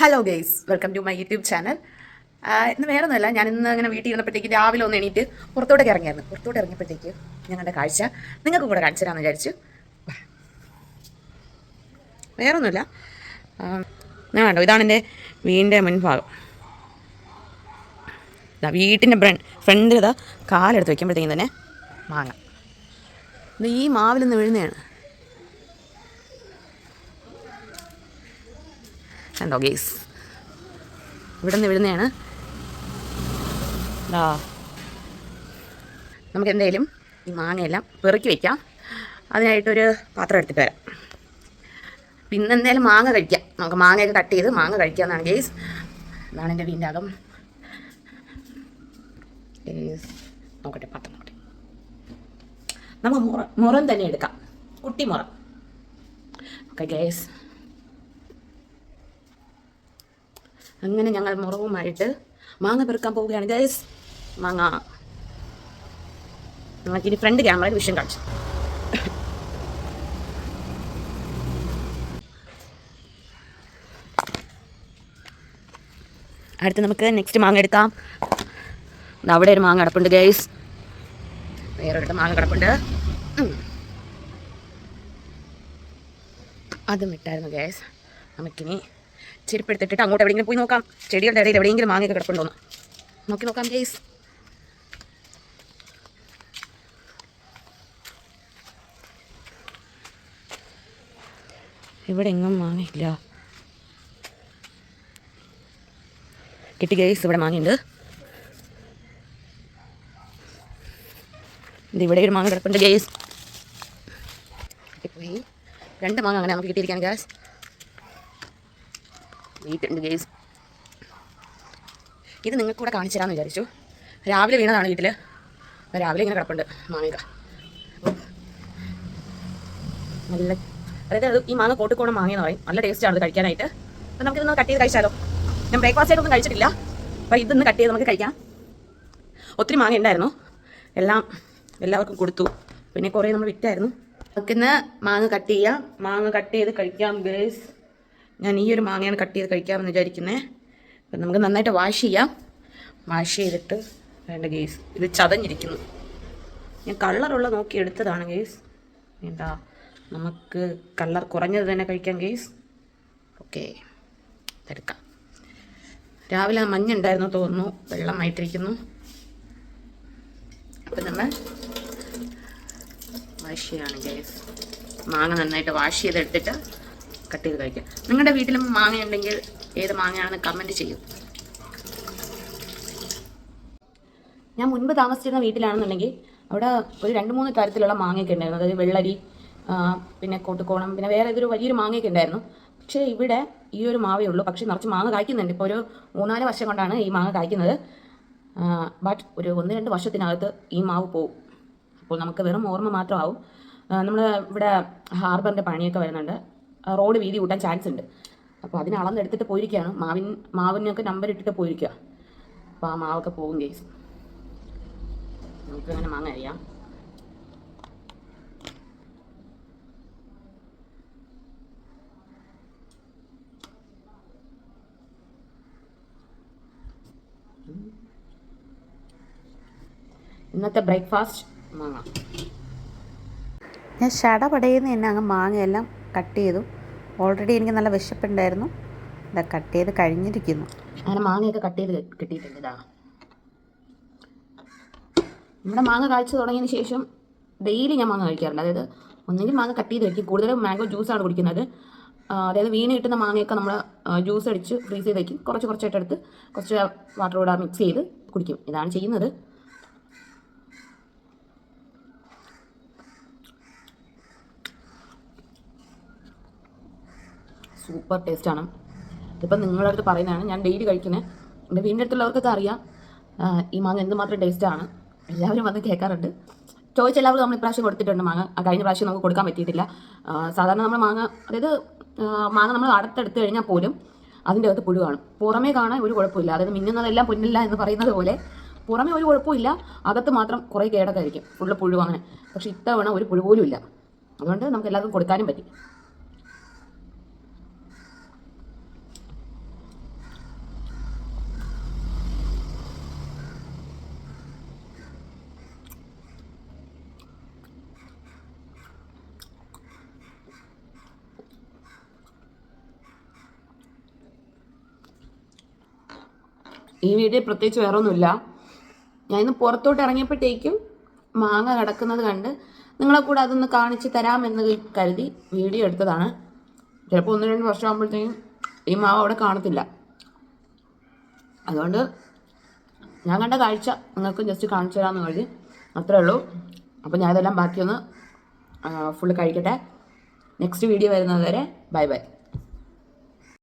Hello guys welcome to my YouTube channel ഇന്ന് വേറെ ഒന്നുമല്ല ഞാൻ ഇന്ന് അങ്ങനെ വീട്ടിൽ ഇരുന്നപ്പോഴത്തേക്ക് രാവിലെ ഒന്ന് എണീറ്റ് പുറത്തോട്ടൊക്കെ ഇറങ്ങിയായിരുന്നു. പുറത്തോട്ട് ഇറങ്ങിയപ്പോഴത്തേക്ക് ഞങ്ങളുടെ കാഴ്ച നിങ്ങൾക്കും കൂടെ കാണിച്ചു തരാമെന്ന് വിചാരിച്ചു. വേറെ ഒന്നുമില്ല ഞാൻ കണ്ടോ ഇതാണ് എന്റെ വീടിന്റെ മുൻഭാഗം. ഇതാ വീട്ടിന്റെ ഫ്രണ്ടിൽ ഇതാ കാലെടുത്ത് വയ്ക്കുമ്പോഴത്തേക്കും തന്നെ മാങ്ങ. ഈ മാവിൽ നിന്ന് വീഴുന്നതാണ്. കണ്ടോ ഗേസ് ഇവിടെ നിന്ന് വിടുന്നതാണ് ദാ. നമുക്ക് എന്തായാലും ഈ മാങ്ങയെല്ലാം പെറുക്കി വയ്ക്കാം അതിനായിട്ടൊരു പാത്രം എടുത്തിട്ട് വരാം. പിന്നെ എന്തായാലും മാങ്ങ കഴിക്കാം. നമുക്ക് മാങ്ങയൊക്കെ കട്ട് ചെയ്ത് മാങ്ങ കഴിക്കാമെന്നാണ് ഗേസ്. ഇതാണ് എന്റെ വീടിന്റെ അകം. ഗേസ് നോക്കട്ടെ പാത്രം നോക്കട്ടെ. നമുക്ക് മുറ മുറം തന്നെ എടുക്കാം. കുട്ടി മുറം ഓക്കെ ഗേസ്. അങ്ങനെ ഞങ്ങൾ മുറവുമായിട്ട് മാങ്ങ പെറുക്കാൻ പോവുകയാണ് ഗൈസ് മാങ്ങ. ഞങ്ങൾക്ക് ഇനി ഫ്രണ്ട് ക്യാമറയിൽ വിഷം കാണിച്ചു. അടുത്ത് നമുക്ക് നെക്സ്റ്റ് മാങ്ങ എടുക്കാം. അവിടെ ഒരു മാങ്ങ കിടപ്പുണ്ട് ഗൈസ് വേറൊരിടത്ത് മാങ്ങ കിടപ്പുണ്ട്. അതും ഇട്ടായിരുന്നു ഗൈസ് നമുക്കിനി ചെരുപ്പെടുത്തിട്ടിട്ട് അങ്ങോട്ട് എവിടെയെങ്കിലും പോയി നോക്കാം. ചെടികളുടെ ഇടയിൽ എവിടെയെങ്കിലും മാങ്ങയൊക്കെ കിടപ്പുണ്ടോന്ന് നോക്കി നോക്കാം ഗേസ് ഇവിടെ എങ്ങും മാങ്ങയില്ല. കിട്ടി ഗേസ് ഇവിടെ മാങ്ങയുണ്ട്. ഇത് ഇവിടെ ഒരു മാങ്ങ കിടപ്പുണ്ട് ഗേസ് പോയി രണ്ട് മാങ്ങ അങ്ങനെ നമുക്ക് കിട്ടിയിരിക്കാൻ ഗ്യാസ് വീട്ടുണ്ട് ഗേസ് ഇത് നിങ്ങൾക്ക് കൂടെ കാണിച്ചു തരാമെന്ന് വിചാരിച്ചു. രാവിലെ വീണതാണ് വീട്ടിൽ രാവിലെ ഇങ്ങനെ കിടപ്പുണ്ട് മാങ്ങ നല്ല അതായത് അത് ഈ മാങ്ങ കോട്ടിക്കോണം മാങ്ങയെന്ന് പറയും. നല്ല ടേസ്റ്റാണ് അത് കഴിക്കാനായിട്ട്. അപ്പം നമുക്കിതൊന്ന് കട്ട് ചെയ്ത് കഴിച്ചാലോ? ഞാൻ ബ്രേക്ക്ഫാസ്റ്റ് ആയിട്ടൊന്നും കഴിച്ചിട്ടില്ല. അപ്പോൾ ഇതൊന്ന് കട്ട് ചെയ്ത് നമുക്ക് കഴിക്കാം. ഒത്തിരി മാങ്ങ ഉണ്ടായിരുന്നു. എല്ലാം എല്ലാവർക്കും കൊടുത്തു. പിന്നെ കുറേ നമ്മൾ വിറ്റായിരുന്നു. നമുക്കിന്ന് മാങ്ങ കട്ട് ചെയ്യാം. മാങ്ങ കട്ട് ചെയ്ത് കഴിക്കാം ഗേസ് ഞാൻ ഈ ഒരു മാങ്ങയാണ് കട്ട് ചെയ്ത് കഴിക്കാമെന്ന് വിചാരിക്കുന്നത് അപ്പം നമുക്ക് നന്നായിട്ട് വാഷ് ചെയ്യാം. വാഷ് ചെയ്തിട്ട് വേണ്ട ഗേസ് ഇത് ചതഞ്ഞിരിക്കുന്നു. ഞാൻ കളറുള്ള നോക്കി എടുത്തതാണ് ഗേസ് എന്താ നമുക്ക് കളർ കുറഞ്ഞത് തന്നെ കഴിക്കാം ഗേസ് ഓക്കെ എടുക്കാം രാവിലെ മഞ്ഞ ഉണ്ടായിരുന്നു തോന്നുന്നു വെള്ളമായിട്ടിരിക്കുന്നു അപ്പം നമ്മൾ വാഷ് ചെയ്യാണ് ഗേസ് മാങ്ങ നന്നായിട്ട് വാഷ് ചെയ്തെടുത്തിട്ട് കട്ട് ചെയ്ത് കഴിക്കാം. നിങ്ങളുടെ വീട്ടിലും മാങ്ങ ഉണ്ടെങ്കിൽ ഏത് മാങ്ങയാണെന്ന് കമന്റ് ചെയ്യൂ. ഞാൻ മുൻപ് താമസിച്ചിരുന്ന വീട്ടിലാണെന്നുണ്ടെങ്കിൽ അവിടെ ഒരു രണ്ട് മൂന്ന് തരത്തിലുള്ള മാങ്ങയൊക്കെ ഉണ്ടായിരുന്നു. അതായത് വെള്ളരി പിന്നെ കോട്ടുകോണം പിന്നെ വേറെ ഏതൊരു വലിയൊരു മാങ്ങയൊക്കെ ഉണ്ടായിരുന്നു. പക്ഷേ ഇവിടെ ഈ ഒരു മാവേ ഉള്ളൂ. പക്ഷേ നിറച്ച് മാങ്ങ കായ്ക്കുന്നുണ്ട്. ഇപ്പോൾ ഒരു മൂന്നാൽ വർഷം കൊണ്ടാണ് ഈ മാങ്ങ കായ്ക്കുന്നത്. ബട്ട് ഒരു ഒന്ന് രണ്ട് വർഷത്തിനകത്ത് ഈ മാവ് പോവും. അപ്പോൾ നമുക്ക് വെറും ഓർമ്മ മാത്രമാവും. നമ്മൾ ഇവിടെ ഹാർബറിന്റെ പണിയൊക്കെ വരുന്നുണ്ട്. റോഡ് വീതി കൂട്ടാൻ ചാൻസ് ഉണ്ട്. അപ്പോൾ അതിന് അളന്നെടുത്തിട്ട് പോയിരിക്കുകയാണ്. മാവിൻ മാവിനൊക്കെ നമ്പർ ഇട്ടിട്ട് പോയിരിക്കുക. അപ്പോൾ ആ മാവൊക്കെ പോകും കേസ് നമുക്ക് അങ്ങനെ മാങ്ങ അറിയാം ഇന്നത്തെ ബ്രേക്ക്ഫാസ്റ്റ് മാങ്ങ. ഞാൻ ഷടപടയുന്ന തന്നെ അങ്ങ് മാങ്ങയെല്ലാം കട്ട് ചെയ്തു. ഓൾറെഡി എനിക്ക് നല്ല വിശപ്പുണ്ടായിരുന്നു. ഇതാ കട്ട് ചെയ്ത് കഴിഞ്ഞിരിക്കുന്നു. അങ്ങനെ മാങ്ങയൊക്കെ കട്ട് ചെയ്ത് കിട്ടിയിട്ടുണ്ട് ഇതാ. നമ്മുടെ മാങ്ങ കാഴ്ച തുടങ്ങിയതിന് ശേഷം ഡെയിലി ഞാൻ മാങ്ങ കഴിക്കാറുണ്ട്. അതായത് ഒന്നെങ്കിൽ മാങ്ങ കട്ട് ചെയ്ത് വയ്ക്കും കൂടുതലും മാംഗോ ജ്യൂസാണ് കുടിക്കുന്നത്. അതായത് വീണ് കിട്ടുന്ന മാങ്ങയൊക്കെ നമ്മൾ ജ്യൂസ് അടിച്ച് ഫ്രീസ് ചെയ്ത് വയ്ക്കും കുറച്ച് കുറച്ചായിട്ട് എടുത്ത് കുറച്ച് വാട്ടർ കൂടെ മിക്സ് ചെയ്ത് കുടിക്കും. ഇതാണ് ചെയ്യുന്നത്. സൂപ്പർ ടേസ്റ്റാണ്. ഇതിപ്പം നിങ്ങളുടെ അടുത്ത് പറയുന്നതാണ് ഞാൻ ഡെയിലി കഴിക്കുന്നത് എന്റെ വീടിന്റെ അടുത്തുള്ളവർക്കൊക്കെ അറിയാം ഈ മാങ്ങ എന്തുമാത്രം ടേസ്റ്റാണ്. എല്ലാവരും വന്ന് കേൾക്കാറുണ്ട്. ചോദിച്ച എല്ലാവരും നമ്മൾ ഇപ്രാവശ്യം കൊടുത്തിട്ടുണ്ട് മാങ്ങ. കഴിഞ്ഞ പ്രാവശ്യം നമുക്ക് കൊടുക്കാൻ പറ്റിയിട്ടില്ല. സാധാരണ നമ്മൾ മാങ്ങ അതായത് മാങ്ങ നമ്മൾ അടുത്തെടുത്ത് കഴിഞ്ഞാൽ പോലും അതിന്റെ അകത്ത് പുഴു കാണും. പുറമേ കാണാൻ ഒരു കുഴപ്പമില്ല. അതായത് മിന്നുന്നതെല്ലാം പൊന്നില്ല എന്ന് പറയുന്നത് പോലെ പുറമേ ഒരു കുഴപ്പമില്ല. അകത്ത് മാത്രം കുറേ കേടൊക്കെ ആയിരിക്കും. ഫുള്ള് പുഴു അങ്ങനെ. പക്ഷേ ഇത്തവണ ഒരു പുഴു പോലും ഇല്ല. അതുകൊണ്ട് നമുക്ക് എല്ലാവർക്കും കൊടുക്കാനും പറ്റി. ഈ വീഡിയോ പ്രത്യേകിച്ച് വേറെ ഒന്നുമില്ല ഞാൻ ഇന്ന് പുറത്തോട്ട് ഇറങ്ങിയപ്പോഴത്തേക്കും മാങ്ങ കിടക്കുന്നത് കണ്ട് നിങ്ങളെ കൂടെ അതൊന്ന് കാണിച്ച് തരാമെന്ന് കരുതി വീഡിയോ എടുത്തതാണ്. ചിലപ്പോൾ ഒന്ന് രണ്ട് വർഷം ആകുമ്പോഴത്തേക്കും ഈ മാവ് അവിടെ കാണത്തില്ല. അതുകൊണ്ട് ഞാൻ കണ്ട കാഴ്ച നിങ്ങൾക്ക് ജസ്റ്റ് കാണിച്ചു തരാമെന്ന് കരുതി. അത്രേ ഉള്ളൂ. അപ്പോൾ ഞാൻ ഇതെല്ലാം ബാക്കിയൊന്ന് ഫുള്ള് കഴിക്കട്ടെ. നെക്സ്റ്റ് വീഡിയോ വരുന്നത് വരെ ബൈ ബൈ